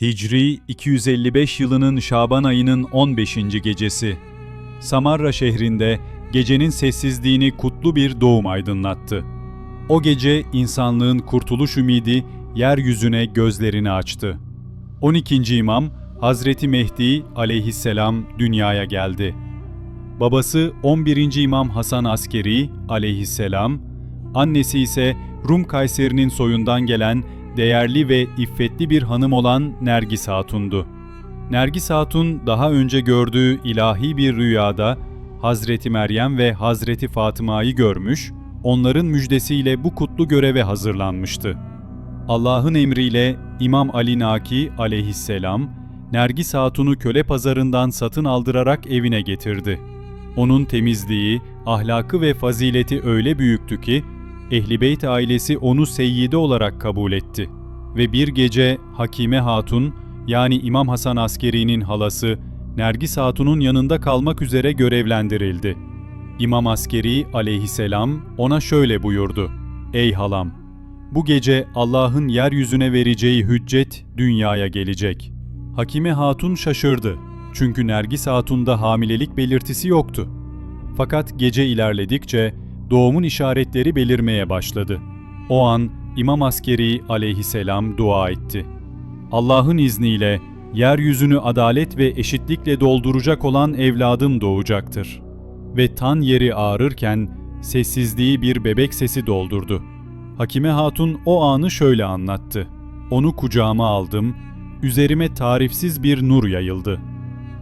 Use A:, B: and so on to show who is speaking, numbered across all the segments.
A: Hicri 255 yılının Şaban ayının 15. gecesi. Samarra şehrinde gecenin sessizliğini kutlu bir doğum aydınlattı. O gece insanlığın kurtuluş ümidi yeryüzüne gözlerini açtı. 12. imam Hazreti Mehdi aleyhisselam dünyaya geldi. Babası 11. İmam Hasan Askeri aleyhisselam, annesi ise Rum Kayseri'nin soyundan gelen değerli ve iffetli bir hanım olan Nergis Hatun'du. Nergis Hatun daha önce gördüğü ilahi bir rüyada Hazreti Meryem ve Hazreti Fatıma'yı görmüş, onların müjdesiyle bu kutlu göreve hazırlanmıştı. Allah'ın emriyle İmam Ali Naki aleyhisselam, Nergis Hatun'u köle pazarından satın aldırarak evine getirdi. Onun temizliği, ahlakı ve fazileti öyle büyüktü ki, Ehli Beyt ailesi onu seyyide olarak kabul etti. Ve bir gece Hakime Hatun, yani İmam Hasan Askeri'nin halası, Nergis Hatun'un yanında kalmak üzere görevlendirildi. İmam Askeri aleyhisselam ona şöyle buyurdu. Ey halam! Bu gece Allah'ın yeryüzüne vereceği hüccet dünyaya gelecek. Hakime Hatun şaşırdı. Çünkü Nergis Hatun'da hamilelik belirtisi yoktu. Fakat gece ilerledikçe doğumun işaretleri belirmeye başladı. O an İmam Askeri aleyhisselam dua etti. Allah'ın izniyle yeryüzünü adalet ve eşitlikle dolduracak olan evladım doğacaktır. Ve tan yeri ağrırken sessizliği bir bebek sesi doldurdu. Hakime Hatun o anı şöyle anlattı. Onu kucağıma aldım, üzerime tarifsiz bir nur yayıldı.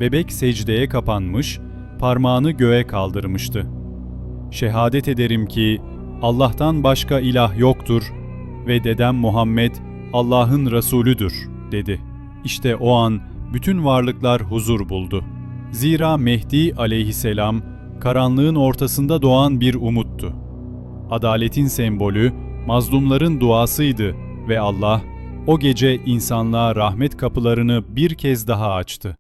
A: Bebek secdeye kapanmış, parmağını göğe kaldırmıştı. Şehadet ederim ki Allah'tan başka ilah yoktur ve dedem Muhammed Allah'ın Resulüdür dedi. İşte o an bütün varlıklar huzur buldu. Zira Mehdi aleyhisselam karanlığın ortasında doğan bir umuttu. Adaletin sembolü mazlumların duasıydı ve Allah o gece insanlığa rahmet kapılarını bir kez daha açtı.